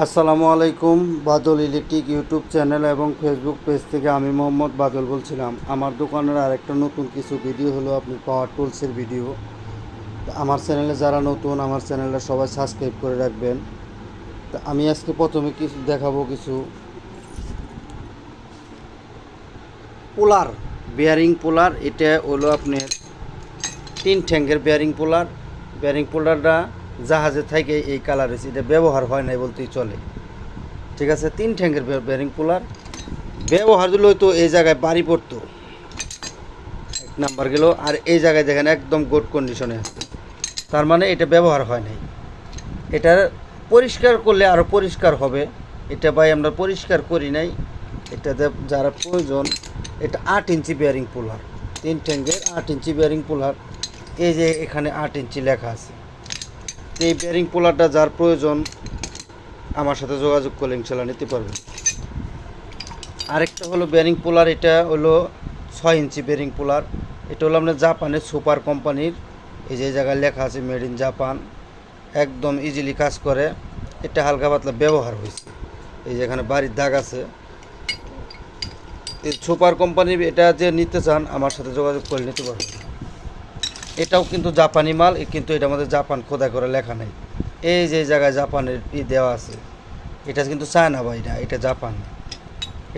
আসসালামু আলাইকুম, Badal electric YouTube channel এবং ফেসবুক পেজ থেকে আমি মোহাম্মদ বাদল বলছিলাম। আমার দোকানের আরেকটা নতুন কিছু ভিডিও হলো আপনি পাওয়ার টুলসের ভিডিও। আমার চ্যানেলে যারা নতুন, আমার চ্যানেলটা সবাই সাবস্ক্রাইব করে রাখবেন। তা আমি আজকে প্রথমে কিছু দেখাবো কিছু। পোলার বেয়ারিং পোলার, এটা হলো আপনার তিন ঠ্যাঙ্গের বেয়ারিং পোলার। বেয়ারিং পোলারটা জাহাজে থেকে এই কালার হয়েছে। এটা ব্যবহার হয় নাই বলতেই চলে। ঠিক আছে? তিন ঠ্যাঙ্গের বেয়ারিং পোলার ব্যবহার দিলে তো এই জায়গায় বাড়ি পড়তো। এক নাম্বার গেল। আর এই জায়গায় দেখেন একদম গুড কন্ডিশনে তার মানে এটা ব্যবহার হয় নাই। এটা পরিষ্কার করলে আরও পরিষ্কার হবে। এটা ভাই আমরা পরিষ্কার করি নাই। এটাতে যারা প্রয়োজন, এটা আট ইঞ্চি বেয়ারিং পোলার তিন ট্যাঙ্কের আট ইঞ্চি বেয়ারিং পোলার এই যে এখানে আট ইঞ্চি লেখা আছে। এই বেয়ারিং পোলারটা যার প্রয়োজন, আমার সাথে যোগাযোগ করলে ইনশাল্লাহ নিতে পারবেন। আরেকটা হলো বেয়ারিং পোলার এটা হলো ছয় ইঞ্চি বেয়ারিং পোলার এটা হলো আপনার জাপানের সুপার কোম্পানির, এই যে জায়গায় লেখা আছে মেড ইন জাপান একদম ইজিলি কাজ করে। এটা হালকা পাতলা ব্যবহার হয়েছে। এই যে এখানে বাড়ির দাগ আছে। এই সুপার কোম্পানির, এটা যে নিতে চান, আমার সাথে যোগাযোগ করে নিতে পারবেন। এটাও কিন্তু জাপানি মাল কিন্তু এটা আমাদের জাপান খোদাই করে লেখা নেই। এই যে জায়গায় জাপানের ই দেওয়া আছে, এটা কিন্তু চায়না বা এটা এটা জাপান।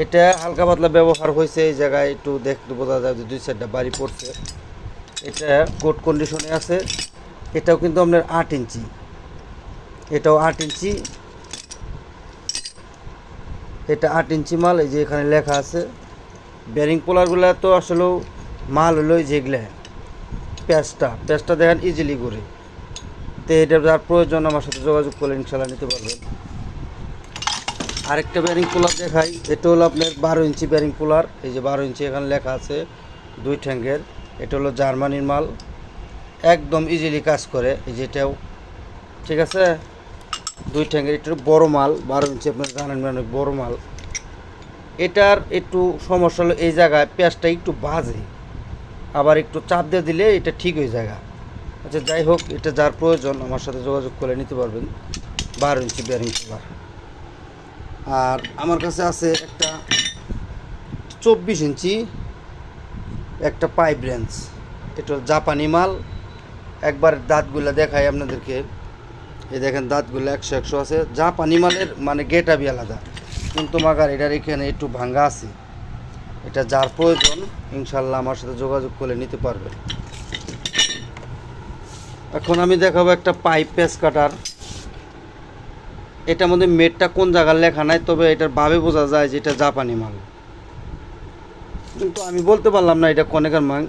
এটা হালকা পাতলা ব্যবহার হয়েছে এই জায়গায়, একটু দেখতে বোঝা যায় যে দুই সাইডটা বাড়ি পড়ছে। এটা গুড কন্ডিশনে আছে, এটাও কিন্তু আপনার আট ইঞ্চি। এটাও আট ইঞ্চি। এটা আট ইঞ্চি মাল, এই যে এখানে লেখা আছে। বেরিং পোলারগুলো তো আসলেও মাল হলো যেগুলো পেঁয়াজটা পেঁয়াজটা দেখেন ইজিলি করে। তো এটা যার প্রয়োজন, আমার সাথে যোগাযোগ করলে ইনশাল্লাহ নিতে পারবেন। আরেকটা ব্যারিং পোলার দেখাই, এটা হলো আপনার বারো ইঞ্চি ব্যারিং পোলার এই যে বারো ইঞ্চি এখানে লেখা আছে, দুই ঠ্যাঙ্গের। এটা হলো জার্মানির মাল। একদম ইজিলি কাজ করে, এই যেটাও ঠিক আছে? দুই ঠ্যাঙ্গের, এটা বড় মাল। বারো ইঞ্চি আপনার জানেন অনেক বড় মাল। এটার একটু সমস্যা হলো, এই জায়গায় পেঁয়াজটা একটু বাজে। আবার একটু চাপ দিয়ে দিলে এটা ঠিক হয়ে যায় আচ্ছা যাই হোক, এটা যার প্রয়োজন, আমার সাথে যোগাযোগ করে নিতে পারবেন। বারো ইঞ্চি বেয়ারিং পোলার আর আমার কাছে আছে একটা চব্বিশ ইঞ্চি, একটা পাইপ রেঞ্জ। এটা জাপানি মাল। একবার দাঁতগুলো দেখাই আপনাদেরকে। এই দেখেন, দাঁতগুলো একশো একশো আছে। জাপানি মালের মানে গেটাবি আলাদা। কিন্তু মাগার, এটার এখানে একটু ভাঙ্গা আছে। এটা যার প্রয়োজন ইনশাল্লাহ আমার সাথে যোগাযোগ করে নিতে পারবে। এখন আমি দেখাবো একটা পাইপ পেস কাটার। এটার মধ্যে মেটটা কোন জায়গার লেখা নাই, তবে এটার ভাবে বোঝা যায় যে এটা জাপানি মাল। কিন্তু আমি বলতে পারলাম না এটা কনেকার মাং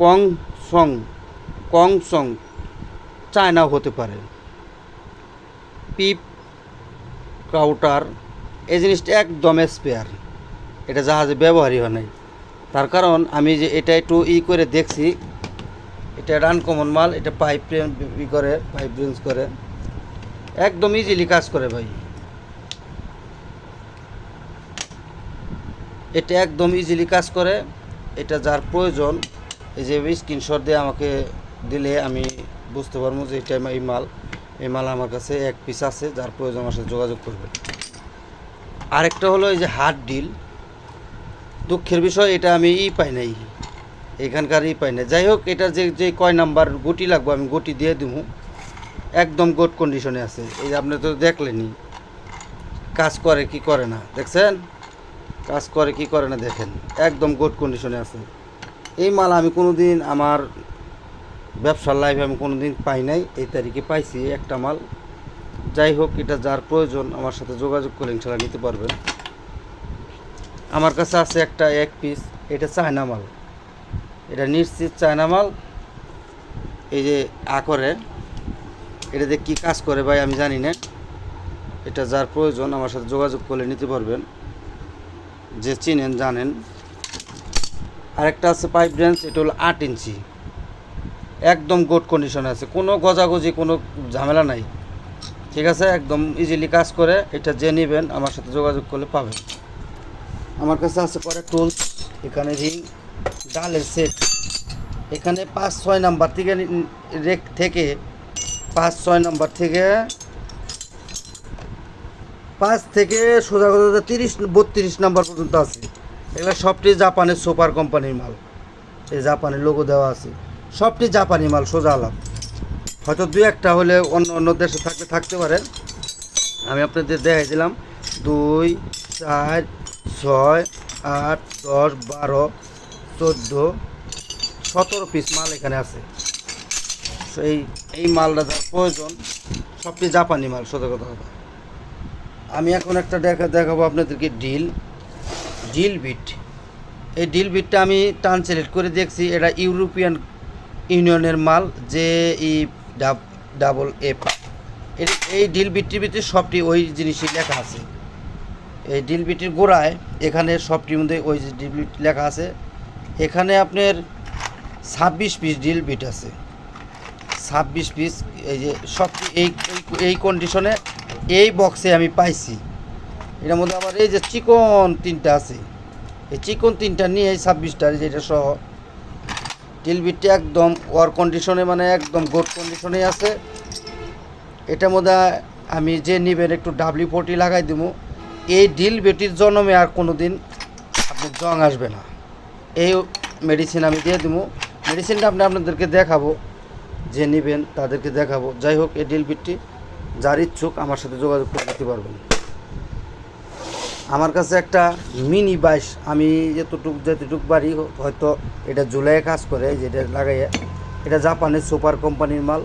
কং সং কং সং, চায়নাও হতে পারে। পিপ কাউটার এই জিনিসটা একদম স্পেয়ার। এটা জাহাজে ব্যবহারই হয় নাই। তার কারণ আমি যে এটা একটু ই করে দেখছি, এটা আনকমন মাল, এটা পাইপ ই করে পাইপ রেঞ্জ করে। একদম ইজিলি কাজ করে ভাই। এটা একদম ইজিলি কাজ করে, এটা যার প্রয়োজন, এই যে স্ক্রিনশট দিয়ে আমাকে দিলে আমি বুঝতে পারব যে এটা এই মাল এই মাল আমার কাছে এক পিস আছে, যার প্রয়োজন আমার সাথে যোগাযোগ করবে। আরেকটা হলো এই যে হার্ড ডিল দুঃখের বিষয়, এটা আমি ই পাই নাই। এখানকার ই পাই নাই। যাই হোক, এটা যে যে কয় নাম্বার গুটি লাগবে, আমি গুটি দিয়ে দিব একদম গুড কন্ডিশনে আছে। এই আপনি তো দেখলেনি কাজ করে কি করে না, দেখছেন? কাজ করে কি করে না, দেখেন। একদম গুড কন্ডিশনে আছে। এই মাল আমি কোনো দিন আমার ব্যবসার লাইফে আমি কোনো দিন পাই নাই, এই তারিখে পাইছি একটা মাল। যাই হোক, এটা যার প্রয়োজন, আমার সাথে যোগাযোগ করে ইনশাল্লাহ নিতে পারবেন। আমার কাছে আছে একটা এক পিস এটা চায়না মাল। এটা নিশ্চিত চায়না মাল। এই যে আ করে এটাতে কী কাজ করে ভাই আমি জানি না। এটা যার প্রয়োজন, আমার সাথে যোগাযোগ করলে নিতে পারবেন। যে চিনেন, জানেন। আরেকটা আছে পাইপ রেঞ্জ এটা হলো আট ইঞ্চি। একদম গুড কন্ডিশনে আছে। কোনো গজাগজি, কোনো ঝামেলা নাই। ঠিক আছে? একদম ইজিলি কাজ করে, এটা যে নেবেন, আমার সাথে যোগাযোগ করলে পাবেন। আমার কাছে আছে পরে টুলস এখানে রিং ডালের সেট এখানে পাঁচ ছয় নাম্বার থেকে রেক থেকে পাঁচ ছয় নাম্বার থেকে পাঁচ থেকে সোজা কথা তিরিশ, বত্রিশ নাম্বার পর্যন্ত আছে। এগুলো সবটি জাপানের সুপার কোম্পানির মাল। এই জাপানের লোগো দেওয়া আছে। সবটি জাপানি মাল, সোজা আলাপ। হয়তো দুই একটা হলে অন্য অন্য দেশে থাকতে থাকতে পারে। আমি আপনাদের দেখাই দিলাম। দুই, চার ছয়, আট, দশ, বারো, চোদ্দ, সতেরো পিস মাল এখানে আছে। এই এই মালটা যার প্রয়োজন সবটি জাপানি মাল, সোজা কথা কথা আমি এখন একটা দেখা, দেখাবো আপনাদেরকে ডিল ডিল বিট এই ডিল বিটটা আমি ট্রান্সলেট করে দেখছি, এটা ইউরোপিয়ান ইউনিয়নের মাল যে ই ডাবল এফ এই ডিল বিটটির ভিতরে সবটি ওই জিনিসই লেখা আছে। এই ডিল বিটির গোড়ায় এখানে সবটির মধ্যে ওই যে ডিল বিট লেখা আছে। এখানে আপনার ছাব্বিশ পিস ডিল বিট আছে। ছাব্বিশ পিস এই যে সব এই, এই- কন্ডিশনে এই বক্সে আমি পাইছি। এটার মধ্যে আবার এই যে চিকন তিনটা আছে। এই চিকন তিনটা নিয়ে এই ছাব্বিশটা যেটা সহ। টিলবিটটা একদম ওয়ার কন্ডিশনে মানে একদম গুড কন্ডিশনে আছে। এটার মধ্যে আমি যে নিবেন একটু ডাবলি ফোর্টি লাগাই দেবো এই ডিল বেটির জন্মে আর কোনো দিন আপনি জং আসবে না। এই মেডিসিন আমি দিয়ে দেবো মেডিসিনটা আপনি আপনাদেরকে দেখাবো, যে নেবেন, তাদেরকে দেখাবো। যাই হোক, এই ডিল বিটটি যার ইচ্ছুক আমার সাথে যোগাযোগ করে দিতে পারবেন। আমার কাছে একটা মিনি বাইশ আমি যতটুক যতটুক বাড়ি হয়তো এটা জুলাইয়ে কাজ করে যেটা লাগাইয়ে, এটা জাপানের সুপার কোম্পানির মাল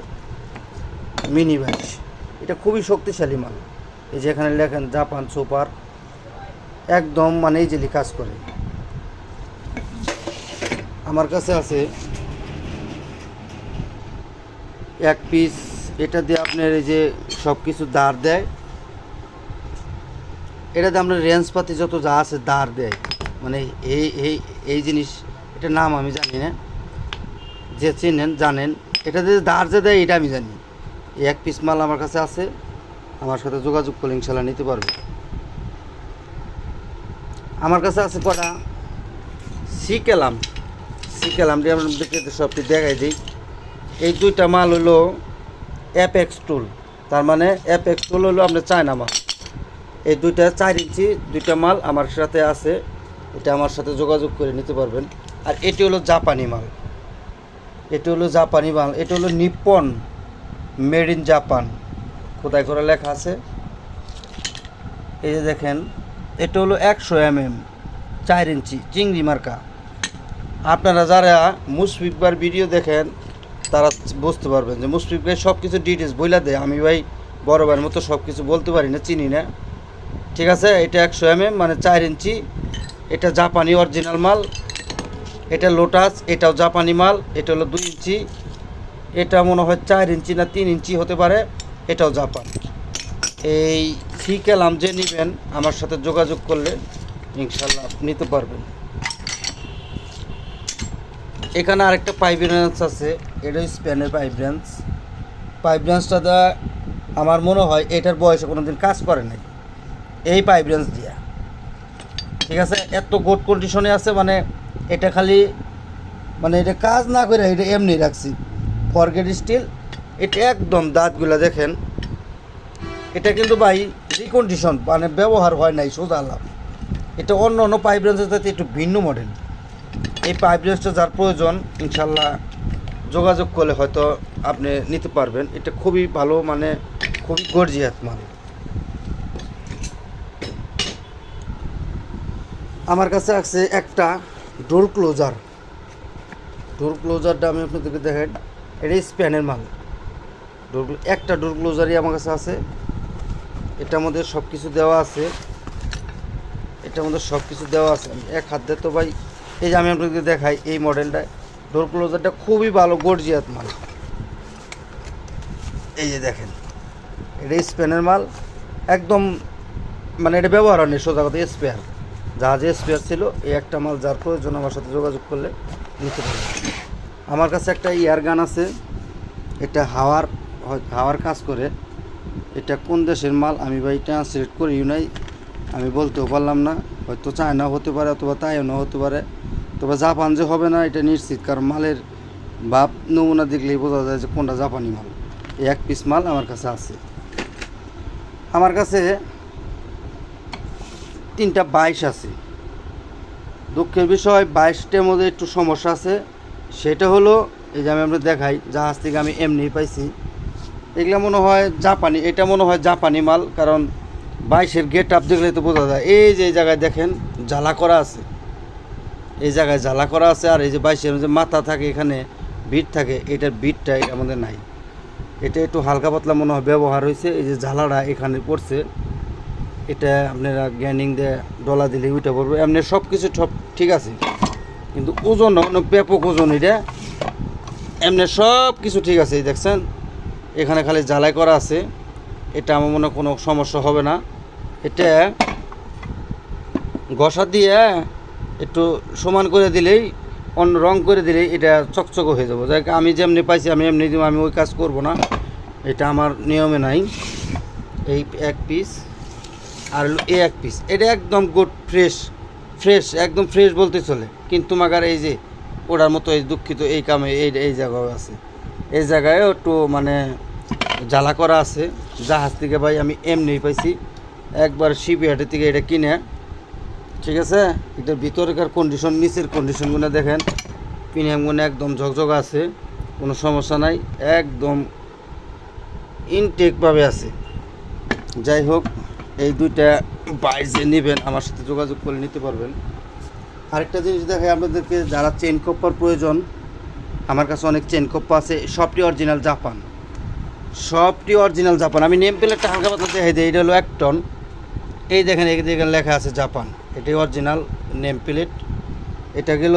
মিনি বাইশ এটা খুবই শক্তিশালী মাল। এই যে এখানে লেখেন জাপান সুপার। একদম মানে ইজিলি কাজ করে। আমার কাছে আছে এক পিস এটা দিয়ে আপনার এই যে সব কিছু দাঁড় দেয়। এটাতে আপনার রেঞ্জ পাতি যত যা আছে দাঁড় দেয়। মানে এই এই এই জিনিস এটা নাম আমি জানি না। যে চেনেন, জানেন। এটা যে দাঁড় যে দেয়, এটা আমি জানি। এই এক পিস মাল আমার কাছে আছে। আমার সাথে যোগাযোগ করলে ইনশাল্লাহ নিতে পারবে। আমার কাছে আছে কটা শিকেলাম দিয়ে আপনাদেরকে সবটি দেখাই দিই। এই দুইটা মাল হলো অ্যাপেক্স টুল তার মানে অ্যাপেক্স টুল হলো আপনার চায়না মাল। এই দুইটা চার ইঞ্চি দুইটা মাল আমার সাথে আছে। এটা আমার সাথে যোগাযোগ করে নিতে পারবেন। আর এটি হলো জাপানি মাল। এটি হলো জাপানি মাল। এটা হলো নিপ্পন মেড ইন জাপান। কোথায় করে লেখা আছে? এই যে দেখেন, এটা হলো একশো এম এম চার ইঞ্চি, চিংড়ি মার্কা। আপনারা যারা মুশফিকবার ভিডিও দেখেন, তারা বুঝতে পারবেন যে মুশফিক ভাই সব কিছু ডিটেলস বইলা দেয়। আমি ভাই বড় ভাইয়ের মতো সব কিছু বলতে পারি না, চিনি না। ঠিক আছে? এটা একশো এম মানে চার ইঞ্চি। এটা জাপানি অরিজিনাল মাল। এটা লোটাস, এটাও জাপানি মাল। এটা হলো দুই ইঞ্চি। এটা মনে হয় চার ইঞ্চি না তিন ইঞ্চি হতে পারে। এটাও জাপান। এই শিখেলাম যে নেবেন, আমার সাথে যোগাযোগ করলে ইনশাল্লাহ নিতে পারবেন। এখানে আরেকটা পাইপ ব্রাঞ্চ আছে, এটা স্পেনের পাইপ ব্রাঞ্চ পাইপ ব্রাঞ্চটা আমার মনে হয় এটার বয়সে কোনো দিন কাজ করে নাই। এই পাইপ ব্রাঞ্চ দিয়া। ঠিক আছে? এত গুড কন্ডিশনে আছে মানে এটা খালি মানে এটা কাজ না করে এটা এমনি রাখছি। ফরগেট স্টিল এটা একদম দাঁতগুলো দেখেন। এটা কিন্তু ভাই রিকন্ডিশন মানে ব্যবহার হয় নাই, সোজা লাভ এটা অন্য অন্য পাইপ ব্রাঞ্চের সাথে একটু ভিন্ন মডেল এই পাইপ ব্রাঞ্চটা যার প্রয়োজন, ইনশাল্লাহ যোগাযোগ করলে হয়তো আপনি নিতে পারবেন। এটা খুবই ভালো মানে খুবই গর্জিয়াত মাল আমার কাছে আছে একটা ডোর ক্লোজার ডোর ক্লোজারটা আমি আপনাদেরকে দেখেন এটা স্প্যানের মাল একটা ডোর ক্লোজারই আমার কাছে আছে। এটার মধ্যে সব কিছু দেওয়া আছে। এটার মধ্যে সব কিছু দেওয়া আছে। এক হাত দিয়ে তো ভাই, এই যে আমি আপনাদের দেখাই এই মডেলটা, ডোর ক্লোজারটা খুবই ভালো, গর্জিয়াত মাল। এই যে দেখেন, এটা স্পেনের মাল, একদম মানে এটা ব্যবহার হয়নি, সোজা কথা, স্পেয়ার। যা যে স্পেয়ার ছিল, এই একটা মাল যার প্রয়োজন, আমার সাথে যোগাযোগ করলে নিতে পারবে আমার কাছে একটা ইয়ার গান আছে, এটা হাওয়ার হাওয়ার কাজ করে, এটা কোন দেশের মাল? আমি ভাই ট্রান্সলেট করিও নাই। আমি বলতেও পারলাম না। হয়তো চায়না হতে পারে অথবা তাইও হতে পারে। তবে জাপান যে হবে না, এটা নিশ্চিত। কারণ মালের ভাব, নমুনা দেখলেই বোঝা যায় যে কোনটা জাপানি মাল। এই এক পিস মাল আমার কাছে আছে। আমার কাছে তিনটা বাইশ আছে। দুঃখের বিষয়, বাইশটার মধ্যে একটু সমস্যা আছে। সেটা হলো, এই যে আমি আপনার দেখাই, জাহাজ থেকে আমি এমনি পাইছি। এগুলো মনে হয় জাপানি, এটা মনে হয় জাপানি মাল, কারণ বাইশের গেট আপ দেখলে তো বোঝা যায়। এই যে এই জায়গায় দেখেন, জ্বালা করা আছে। এই জায়গায় জ্বালা করা আছে, আর এই যে বাইশের যে মাথা থাকে, এখানে বিট থাকে, এটার বিটটা আমাদের নাই। এটা একটু হালকা পাতলা মনে হয় ব্যবহার হয়েছে, এই যে জ্বালাটা এখানে পড়ছে। এটা আপনারা গ্যানিং দিয়ে ডলা দিলে উঠে পড়বে। এমনি সব কিছু সব ঠিক আছে। কিন্তু ওজন ব্যাপক ওজন এটা। এমনি সব কিছু ঠিক আছে দেখছেন? এখানে খালি জ্বালাই করা আছে। এটা আমার মনে কোনো সমস্যা হবে না। এটা ঘষা দিয়ে একটু সমান করে দিলেই, অন্য রং করে দিলেই এটা চকচক হয়ে যাব। যাই আমি যেমনি পাইছি, আমি এমনি দিব, আমি ওই কাজ করব না। এটা আমার নিয়মে নাই। এই এক পিস আর এই এক পিস এটা একদম গুড ফ্রেশ ফ্রেশ একদম ফ্রেশ বলতে চলে। কিন্তু মাগার এই যে, ওটার মতো এই দুঃখিত এই কামে এই এই জায়গায় আছে। এই জায়গায় একটু মানে জ্বালা করা আছে। জাহাজ থেকে ভাই আমি এমনি পাইছি। একবার শিপইয়ার্ডের থেকে এটা কিনে, ঠিক আছে? এটার ভিতরকার কন্ডিশন নিচের কন্ডিশনগুলো দেখেন। পিনিয়ামগুলো একদম ঝকঝক আছে, কোনো সমস্যা নাই, একদম ইনটেকভাবে আছে। যাই হোক, এই দুইটা বাইশ যে নেবেন, আমার সাথে যোগাযোগ করে নিতে পারবেন। আরেকটা জিনিস দেখাই আপনাদেরকে, যারা চেন কপ্পার প্রয়োজন, আমার কাছে অনেক চেন কপ্পা আছে, সবটি অরিজিনাল জাপান সবটি অরিজিনাল জাপান আমি নেম প্লেটটা হালকা পাতলা দেখাই দিই, এটা হলো এক টন এই দেখেন এই দেখেন লেখা আছে জাপান এটাই অরিজিনাল নেম প্লেট এটা গেল,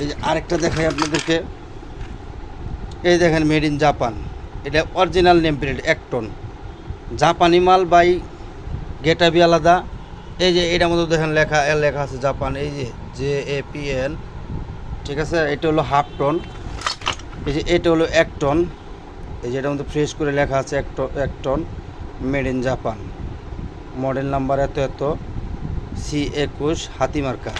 এই যে আরেকটা দেখাই আপনাদেরকে। এই দেখেন মেড ইন জাপান এটা অরিজিনাল নেম প্লেট এক টন জাপানি মাল বাই গেটাবি আলাদা। এই যে এটার মধ্যে দেখেন লেখা লেখা আছে জাপান এই যে জে এ পি এন ঠিক আছে? এটা হলো হাফ টন এই যে এটা হলো এক টন এই যে এটার মধ্যে ফ্রেশ করে লেখা আছে এক এক ton made in Japan model number এত এত সি একুশ হাতিমার্কা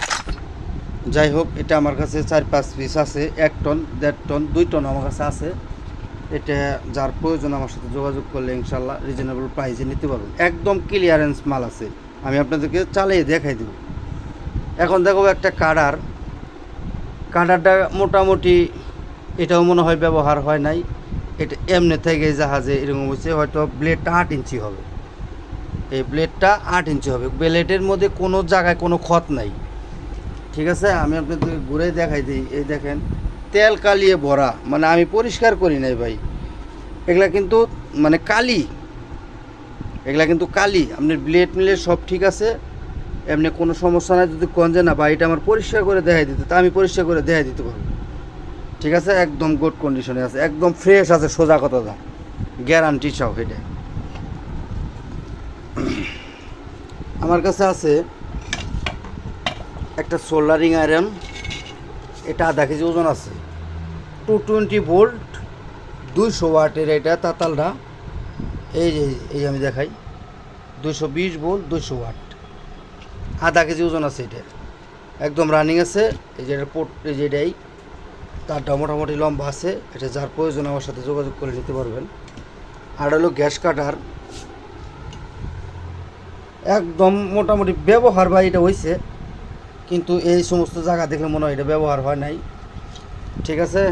যাই হোক, এটা আমার কাছে চার পাঁচ পিস আছে, এক টন দেড় টন দুই টন আমার কাছে আছে। এটা যার প্রয়োজন আমার সাথে যোগাযোগ করলে ইনশাল্লাহ রিজনেবল প্রাইসে নিতে পারবেন। একদম ক্লিয়ারেন্স মাল আছে। আমি আপনাদেরকে চালিয়ে দেখাই দেব। এখন দেখো একটা কাডার কাডারটা মোটামুটি এটাও মনে হয় ব্যবহার হয় নাই। এটা এমনি থেকে জাহাজে এরকম হচ্ছে হয়তো ব্লেডটা আট ইঞ্চি হবে। এই ব্লেডটা আট ইঞ্চি হবে। ব্লেডের মধ্যে কোনো জায়গায় কোনো ক্ষত নাই। ঠিক আছে? আমি আপনাদের ঘুরে দেখাই দিই। এই দেখেন, তেল কালিয়ে ভরা। মানে আমি পরিষ্কার করি নাই ভাই। এগুলা কিন্তু মানে কালি। এগুলা কিন্তু কালি। আপনার ব্লেড মিলে সব ঠিক আছে। এমনি কোনো সমস্যা নাই। যদি কঞ্জে না বা এটা আমার পরিষ্কার করে দেখাই দিতে। তা আমি পরিষ্কার করে দেখাই দিতে পারব। ঠিক আছে? একদম গুড কন্ডিশনে আছে। একদম ফ্রেশ আছে, সোজা কথা দাম গ্যারান্টি সহ এটা। আমার কাছে আছে একটা সোল্ডারিং আয়রন এটা আধা কেজি ওজন আছে। টু টোয়েন্টি ভোল্ট দুইশো ওয়াটের এটা তাতালটা। এই যে, এই আমি দেখাই। দুইশো বিশ ভোল্ট দুইশো ওয়াট। আধা কেজি ওজন আছে এটা। একদম রানিং আছে। এই যে এটা পোর্ট এই যে এটাই। তারটা মোটামুটি লম্বা আছে, এটা যার প্রয়োজন আমার সাথে যোগাযোগ করে নিতে পারবেন। আর হলো গ্যাস কাটার। একদম মোটামুটি ব্যবহার বা এটা হয়েছে কিন্তু এই সমস্ত জায়গা দেখলে মনে হয় এটা ব্যবহার হয় নাই। ঠিক আছে?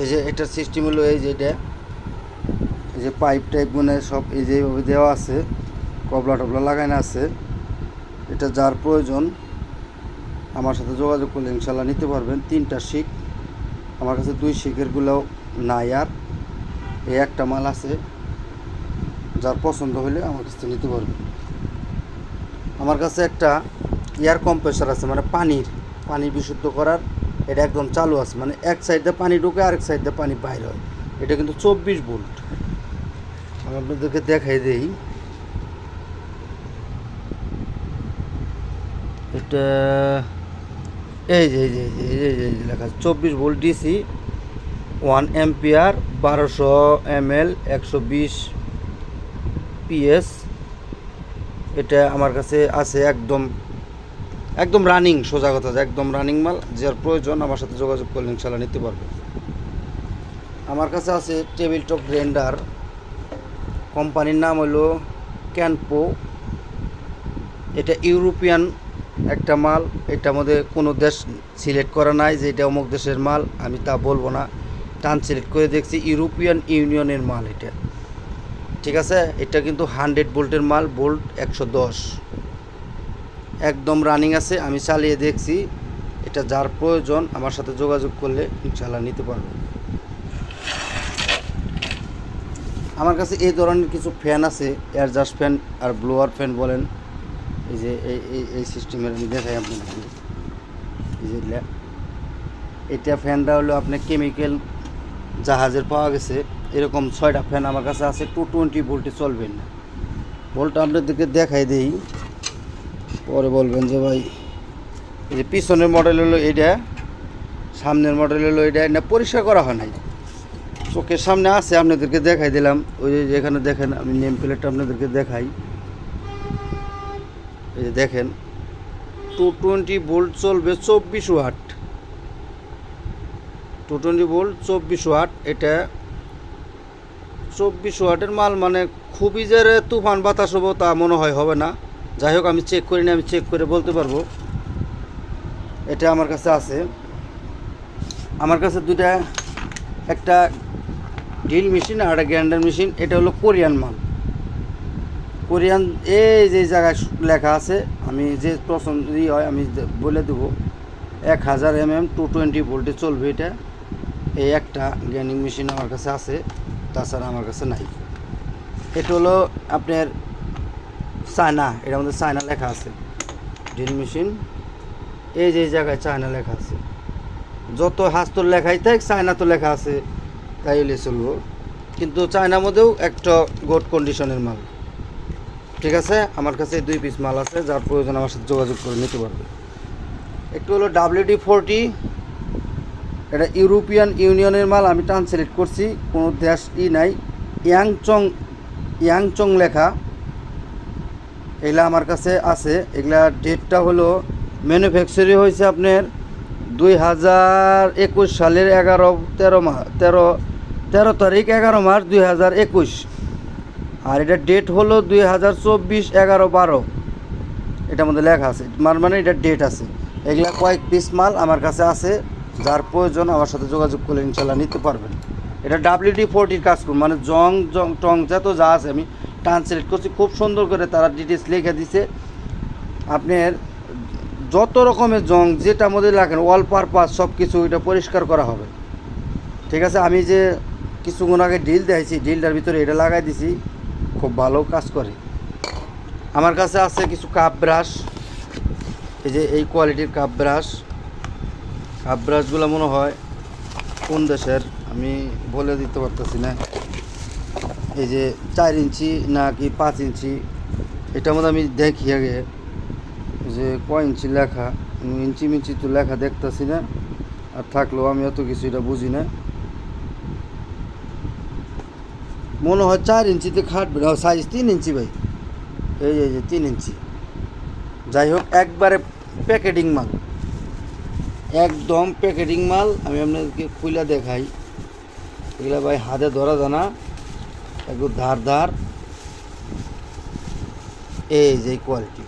এই যে এটার সিস্টেম হলো এই যে এটা। এই যে পাইপ টাইপ মানে সব এই যে এইভাবে দেওয়া আছে, কবলা টবলা লাগানো আছে। এটা যার প্রয়োজন। আমার সাথে যোগাযোগ করলে ইনশাল্লাহ নিতে পারবেন। তিনটা শিখ। আমার কাছে দুই শিখেরগুলো নাই আর। এই একটা মাল আছে, যার পছন্দ হলে আমার কাছ নিতে পারবেন। আমার কাছে একটা এয়ার কম্প্রেসার আছে মানে পানির, পানি বিশুদ্ধ করার। এটা একদম চালু আছে মানে এক সাইডে পানি ঢুকে, আরেক সাইডে পানি বাইর হয়। এটা কিন্তু চব্বিশ ভোল্ট। আমি আপনাদেরকে দেখাই দেই। এটা এই যে এই যে এই যে লেখা চব্বিশ ভোল্ট ডিসি ওয়ান এম্পিয়ার বারোশো এম এল একশো বিশ পিএস এটা আমার কাছে আছে একদম একদম রানিং সোজা কথা একদম রানিং মাল। যার প্রয়োজন আমার সাথে যোগাযোগ করলে ইনশাল্লাহ নিতে পারবে। আমার কাছে আছে টেবিল টপ গ্রাইন্ডার কোম্পানির নাম হলো ক্যানপো এটা ইউরোপিয়ান একটা মাল, এটা মধ্যে কোনো দেশ সিলেক্ট করা নাই যে এটা অমুক দেশের মাল, আমি তা বলব না। টান সিলেক্ট করে দেখছি ইউরোপিয়ান ইউনিয়নের মাল এটা। ঠিক আছে? এটা কিন্তু হান্ড্রেড বোল্টের মাল, বোল্ট একশো দশ। একদম রানিং আছে, আমি চালিয়ে দেখছি। এটা যার প্রয়োজন, আমার সাথে যোগাযোগ করলে ইনশাল্লাহ নিতে পারবে। আমার কাছে এই ধরনের কিছু ফ্যান আছে এয়ারজাস্ট ফ্যান আর ব্লোয়ার ফ্যান বলেন। এই যে এই এই সিস্টেমের আমি দেখাই আপনাদের এই যে এটা ফ্যানটা হলো আপনার কেমিক্যাল জাহাজের পাওয়া গেছে। এরকম ছয়টা ফ্যান আমার কাছে আছে টু টোয়েন্টি ভোল্টে চলবেন না। ভোল্ট আপনাদেরকে দেখাই দিই। পরে বলবেন যে ভাই, এই যে পিছনের মডেল হলো এইটা সামনের মডেল হলো এইটা এটা পরিষ্কার করা হয় নাই। চোখের সামনে আছে, আপনাদেরকে দেখাই দিলাম। ওই যে যেখানে দেখেন, আমি নেম প্লেটটা আপনাদেরকে দেখাই। এই যে দেখেন টু টোয়েন্টি বোল্ট চলবে চব্বিশ ওয়াট টু টোয়েন্টি বোল্ট চব্বিশ ওয়াট এটা চব্বিশ ওয়াটের মাল মানে খুবই যে তুফান বাতাস হব তা মনে হয় হবে না। যাই হোক, আমি চেক করিনি, আমি চেক করে বলতে পারব। এটা আমার কাছে আছে। আমার কাছে দুইটা, একটা ড্রিল মেশিন আর একটা গ্রাইন্ডার মেশিন এটা হলো কোরিয়ান মাল। কোরিয়ান, এই যে জায়গায় লেখা আছে, আমি যে ই হয়, আমি বলে দেবো, এক হাজার এম এম টু টোয়েন্টি ভোল্টে চলবে এটা। এই একটা গ্রাইন্ডিং মেশিন আমার কাছে আছে, তাছাড়া আমার কাছে নাই। এটা হলো আপনার চায়না, এটার মধ্যে চায়না লেখা আছে ড্রিল মেশিন এই যে জায়গায় চায়না লেখা আছে। যত হাস্তর লেখাই থাক, চায়না তো লেখা আছে, তাই হলে চলবো। কিন্তু চায়নার মধ্যেও একটা গুড কন্ডিশনের মাল। ঠিক আছে? আমার কাছে দুই পিস মাল আছে, যার প্রয়োজন আমার সাথে যোগাযোগ করে নিতে পারবে। একটু হলো ডাব্লিউডি ফোরটি এটা ইউরোপিয়ান ইউনিয়নের মাল, আমি ট্রান্সলেট করছি, কোনো দেশ ই নাই। ইয়াংচং ইয়াংচং লেখা, এগুলা আমার কাছে আছে। এগুলা ডেটটা হলো ম্যানুফ্যাকচারি হয়েছে আপনার দুই হাজার একুশ সালের এগারো, তেরো মা, তেরো তেরো তারিখ এগারো মাস দুই হাজার একুশ। আর এটা ডেট হলো দুই হাজার চব্বিশ এগারো বারো। এটার মধ্যে লেখা আছে। মানে এটা ডেট আছে। এগুলা কয়েক পিস মাল আমার কাছে আছে। যার প্রয়োজন আমার সাথে যোগাযোগ করলে ইনশাল্লাহ নিতে পারবেন। এটা ডাব্লিউডি ফোরটির কাজ করুন মানে জং জং, টং যত যা আছে আমি ট্রান্সলেট করছি। খুব সুন্দর করে তারা ডিটেলস লিখে দিছে। আপনার যত রকমের জং যেটা মধ্যে লাগেন অল পারপাস সব কিছু এটা পরিষ্কার করা হবে। ঠিক আছে? আমি যে কিছুক্ষণ আগে ডিল দিয়েছি ডিলটার ভিতরে এটা লাগাই দিছি। খুব ভালো কাজ করে। আমার কাছে আছে কিছু কাপ ব্রাশ এই যে এই কোয়ালিটির কাপ ব্রাশ কাপ ব্রাশগুলো মনে হয় কোন দেশের? আমি বলে দিতে পারতেছি না। এই যে চার ইঞ্চি না কি পাঁচ ইঞ্চি এটার মধ্যে আমি দেখি আগে। যে কয় ইঞ্চি লেখা? ইঞ্চি মিঞ্চি তো লেখা দেখতেছি না। আর থাকলেও আমি অত কিছু এটা বুঝি না। মনে হয় চার ইঞ্চিতে খাটবে না সাইজ তিন ইঞ্চি ভাই। এই এই যে তিন ইঞ্চি। যাই হোক, একবারে প্যাকেটিং মাল। একদম প্যাকেটিং মাল, আমি আপনাদেরকে খুলে দেখাই। এগুলো ভাই হাতে ধরা জানা একটু ধার ধার। এই যে কোয়ালিটি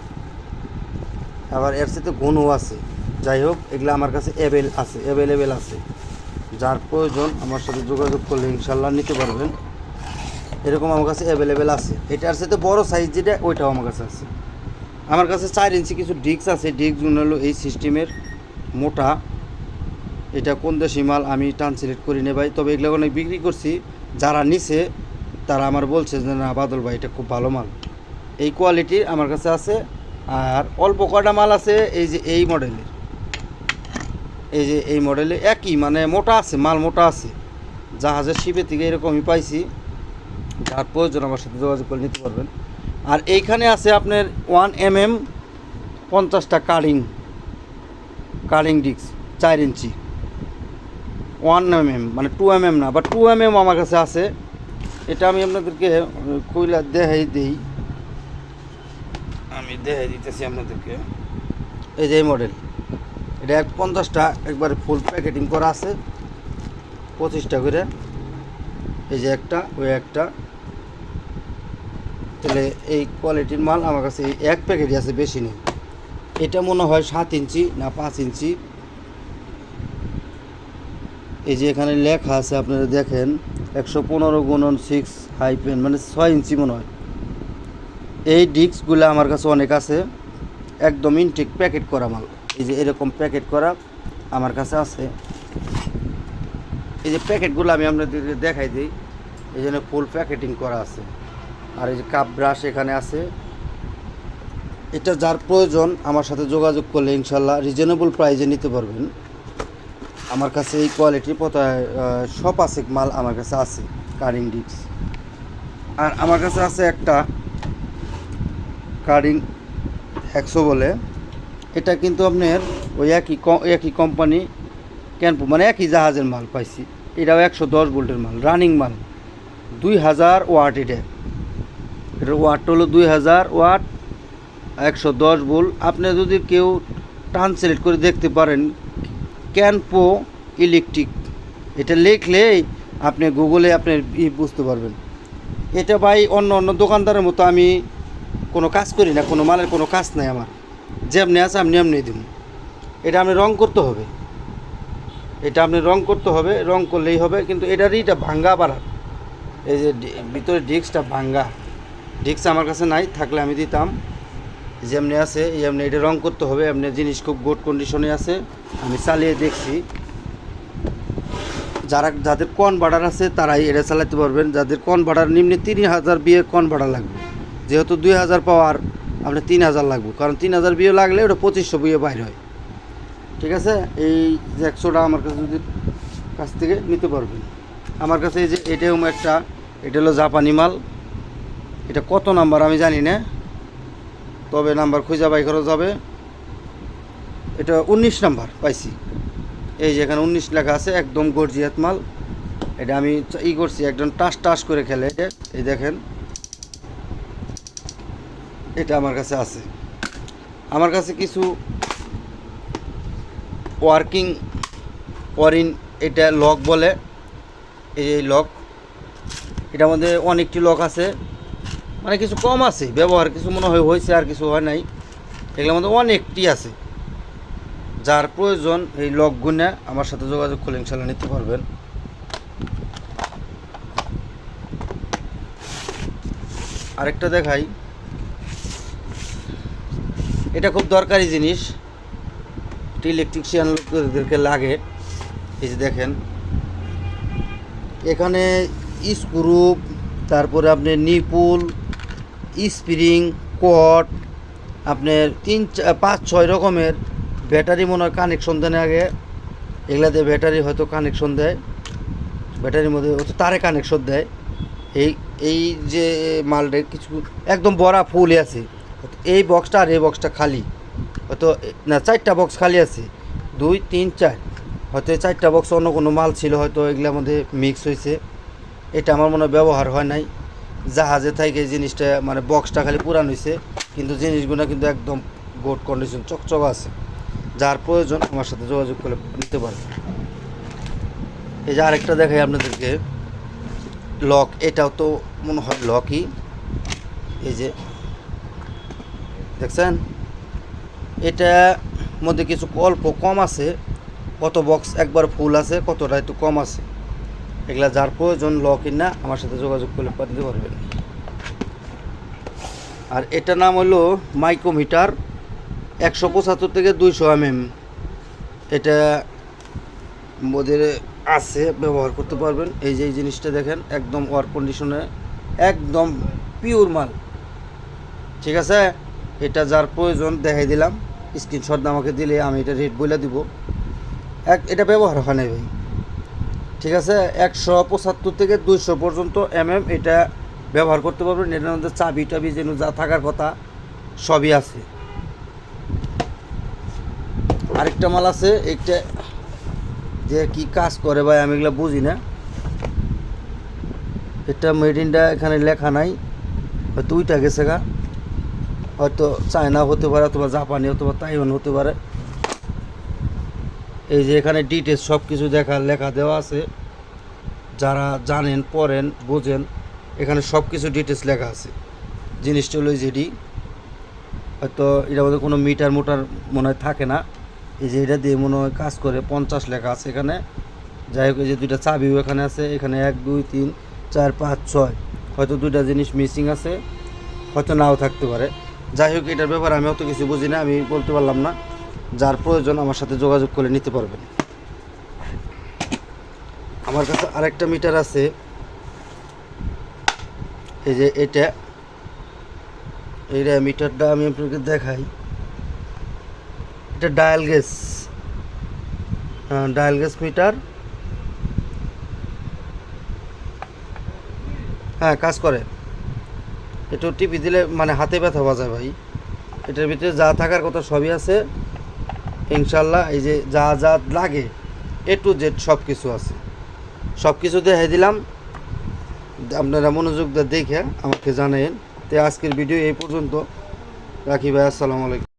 আবার এর সাথে গুণও আছে। যাই হোক, এগুলো আমার কাছে অ্যাভেল আছে অ্যাভেলেবেল আছে। যার প্রয়োজন আমার সাথে যোগাযোগ করলে ইনশাল্লাহ নিতে পারবেন। এরকম আমার কাছে অ্যাভেলেবেল আছে। এটার সাথে বড় সাইজ যেটা, ওইটাও আমার কাছে আছে। আমার কাছে চার ইঞ্চি কিছু ডিস্ক আছে। ডিস্কগুলো হলো এই সিস্টেমের মোটা। এটা কোন দেশি মাল আমি ট্রান্সলেট করি নে ভাই। তবে এগুলো অনেক বিক্রি করছি। যারা নিছে, তারা আমার বলছে যে, না বাদল ভাই, এটা খুব ভালো মাল। এই কোয়ালিটির আমার কাছে আছে। আর অল্প কয়টা মাল আছে, এই যে এই মডেলের এই যে এই মডেলে একই মানে মোটা আছে, মাল মোটা আছে। জাহাজের শিপের থেকে এরকমই পাইছি। যার প্রয়োজন, আমার সাথে যোগাযোগ করে নিতে পারবেন। আর এইখানে আছে আপনার ওয়ান এম এম পঞ্চাশটা কারিং কারিং ডিস্ক, চার ইঞ্চি। ওয়ান এম এম মানে টু এম এম না বা টু এম এম আমার কাছে আছে। এটা আমি আপনাদেরকে কইলা দেখাই দিই। আমি দেখাই দিতেছি আপনাদেরকে। এই যে এই মডেল এটা এক পঞ্চাশটা, একবারে ফুল প্যাকেটিং করা আছে। পঁচিশটা করে। এই যে একটা, ওই একটা। তাহলে এই কোয়ালিটির মাল আমার কাছে এক প্যাকেটই আছে বেশি নেই। এটা মনে হয় সাত ইঞ্চি না পাঁচ ইঞ্চি। এই যে এখানে লেখা আছে আপনারা দেখেন, একশো পনেরো গুণন সিক্স হাই পেন মানে ছয় ইঞ্চি মনে হয়। এই ডিস্কগুলো আমার কাছে অনেক আছে, একদম ইনটেক প্যাকেট করা মাল। এই যে এরকম প্যাকেট করা আমার কাছে আছে। এই যে প্যাকেটগুলো আমি আপনাদেরকে দেখাই দিই, এই জন্য ফুল প্যাকেটিং করা আছে। আর এই যে কাপ ব্রাশ এখানে আছে। এটা যার প্রয়োজন, আমার সাথে যোগাযোগ করলে ইনশাল্লাহ রিজনেবল প্রাইজে নিতে পারবেন। আমার কাছে এই কোয়ালিটির পতায় সব আছে, মাল আমার কাছে আছে কারিং ডিস্ক আর আমার কাছে আছে একটা কারিং একশো বলে। এটা কিন্তু আপনার ওই একই একই কোম্পানি ক্যানপু মানে একই জাহাজের মাল পাইছি। এটাও একশো দশ ভোল্টের মাল রানিং মাল। দুই হাজার ওয়াট এটা এটার ওয়াট হলো দুই হাজার ওয়াট, একশো দশ ভোল্ট। আপনি যদি কেউ ট্রান্সলেট করে দেখতে পারেন ক্যানপো ইলেকট্রিক এটা লিখলে আপনি গুগলে আপনি বুঝতে পারবেন। এটা ভাই অন্য অন্য দোকানদারের মতো আমি কোনো কাজ করি না, কোনো মালের কোনো কাজ নাই আমার। যেমনি আছে আমি এমনি দিব এটা আপনি রং করতে হবে। এটা আপনি রং করতে হবে, রং করলেই হবে, কিন্তু এটারই এটা ভাঙ্গা বাড়ার এই যে ভিতরে ডিস্কটা ভাঙ্গা। ডিস্ক আমার কাছে নাই, থাকলে আমি দিতাম। যেমনি আছে, এমনি এটা রং করতে হবে, এমনি জিনিস খুব গুড কন্ডিশনে আছে। আমি চালিয়ে দেখছি। যারা, যাদের কন ভাড়ার আছে, তারাই এটা চালাতে পারবেন। যাদের কন ভাড়ার নিম্নে তিন হাজার বিয়ে কন ভাড়া লাগবে। যেহেতু দুই হাজার পাওয়ার আপনার তিন হাজার লাগবে। কারণ তিন হাজার বিয়ে লাগলে ওটা পঁচিশশো বিয়ে বাইর হয়। ঠিক আছে? এই যে একশোটা আমার কাছে যদি কাছ থেকে নিতে পারবেন। আমার কাছে এই যে এটাও একটা, এটা হলো জাপানি মাল। এটা কত নাম্বার আমি জানি না, তবে নাম্বার খুঁজা বাই করা যাবে। এটা উনিশ নাম্বার পাইছি। এই যে এখানে উনিশ লেখা আছে, একদম গর্জিয়াত মাল। এটা আমি ই করছি, একদম টাস টাস করে খেলে। এই দেখেন, এটা আমার কাছে আছে। আমার কাছে কিছু ওয়ার্কিং ওয়ারিন, এটা লক বলে। এই লক, এটার মধ্যে অনেকটি লক আছে। মানে কিছু কম আছে, ব্যবহার কিছু মনে হয় হয়েছে আর কিছু হয় নাই। এগুলোর মধ্যে অনেকটি আছে। যার প্রয়োজন এই লক গুনে আমার সাথে যোগাযোগ করলে ইনশাল্লাহ নিতে পারবেন। আরেকটা দেখাই। এটা খুব দরকারি জিনিস। ইলেকট্রিশিয়ান লোকদেরকে লাগে। এই যে দেখেন। এখানে স্ক্রু তারপরে আপনি নিপুল স্প্রিং কট আপনার তিন পাঁচ, ছয় রকমের ব্যাটারি মনে হয় কানেকশন দেন আগে। এগুলাতে ব্যাটারি হয়তো কানেকশন দেয়। ব্যাটারির মধ্যে হয়তো তারে কানেকশন দেয়। এই এই যে মালটা কিছু, একদম বড়া ফুল আছে। এই বক্সটা আর এই বক্সটা খালি। হয়তো, না, চারটা বক্স খালি আছে। দুই, তিন, চার। হয়তো এই চারটা বক্স অন্য কোনো মাল ছিল, হয়তো এগুলোর মধ্যে মিক্স হয়েছে। এটা আমার মনে হয় ব্যবহার হয় নাই। জাহাজে থাকে জিনিসটা মানে বক্সটা খালি পুরান হয়েছে কিন্তু জিনিসগুলো কিন্তু একদম গুড কন্ডিশন চকচক আছে। যার প্রয়োজন আমার সাথে যোগাযোগ করে নিতে পারবে। এই যে আরেকটা দেখাই আপনাদেরকে। লক এটাও তো মনে হয় লকই এই যে, দেখছেন? এটা মধ্যে কিছু অল্প কম আছে, কত বক্স একবার ফুল আছে, কতটা একটু কম আছে। এগুলা যার প্রয়োজন ল কিনা আমার সাথে যোগাযোগ করলে নিতে পারবেন আর এটা নাম হলো মাইক্রোমিটার একশো পঁচাত্তর থেকে দুইশো এমএম। এটা ওদের আছে, ব্যবহার করতে পারবেন। এই যে এই জিনিসটা দেখেন, একদম ওয়ার কন্ডিশনে, একদম পিওর মাল। ঠিক আছে? এটা যার প্রয়োজন, দেখাই দিলাম। স্ক্রিনশট আমাকে দিলে আমি এটা রেট বলে দিব। এক এটা ব্যবহার হয় নাই ভাই। ঠিক আছে? একশো পঁচাত্তর থেকে দুইশো পর্যন্ত এম এম এটা ব্যবহার করতে পারবেন। এটার মধ্যে চাবি টাবি যেন যা থাকার কথা সবই আছে। আরেকটা মাল আছে একটা যে কি কাজ করে ভাই, আমি এগুলো বুঝি না। এটা মেড ইন্ডিয়া এখানে লেখা নাই। হয়তো উইটা গেছে গা। হয়তো চায়না হতে পারে অথবা জাপানি অথবা তাইওয়ান হতে পারে। এই যে এখানে ডিটেলস সব কিছু দেখা, লেখা দেওয়া আছে। যারা জানেন, পড়েন, বোঝেন, এখানে সব কিছু ডিটেলস লেখা আছে। জিনিসটা হলো যেটি হয়তো এটা মধ্যে কোনো মিটার মোটার মনে হয় থাকে না। এই যে এটা দিয়ে মনে হয় কাজ করে, পঞ্চাশ লেখা আছে এখানে। যাই হোক, এই যে দুইটা চাবিও এখানে আছে। এখানে এক, দুই, তিন, চার, পাঁচ, ছয়। হয়তো দুইটা জিনিস মিসিং আছে। হয়তো নাও থাকতে পারে। যাই হোক, এটার ব্যাপারে আমি অত কিছু বুঝি না, আমি বলতে পারলাম না। যার প্রয়োজন আমার সাথে যোগাযোগ করে নিতে পারবেন। আমার কাছে আরেকটা মিটার আছে। এই যে এটা, এইটা মিটারটা আমি আপনাকে দেখাই। এটা dial gas dial gas meter. হ্যাঁ কাজ করে। একটু টিপি দিলে মানে হাতে ব্যথা বাজায় ভাই। এটার ভিতরে যা থাকার কথা সবই আছে। ইনশাল্লাহ এই যে যা যা লাগে এ টু জেড সব কিছু আছে। সব কিছু দেখাই দিলাম। আপনারা মনোযোগ দিয়ে দেখে আমাকে জানেন তো আজকের ভিডিও এই পর্যন্ত। রাখি ভাই, আসসালামু আলাইকুম।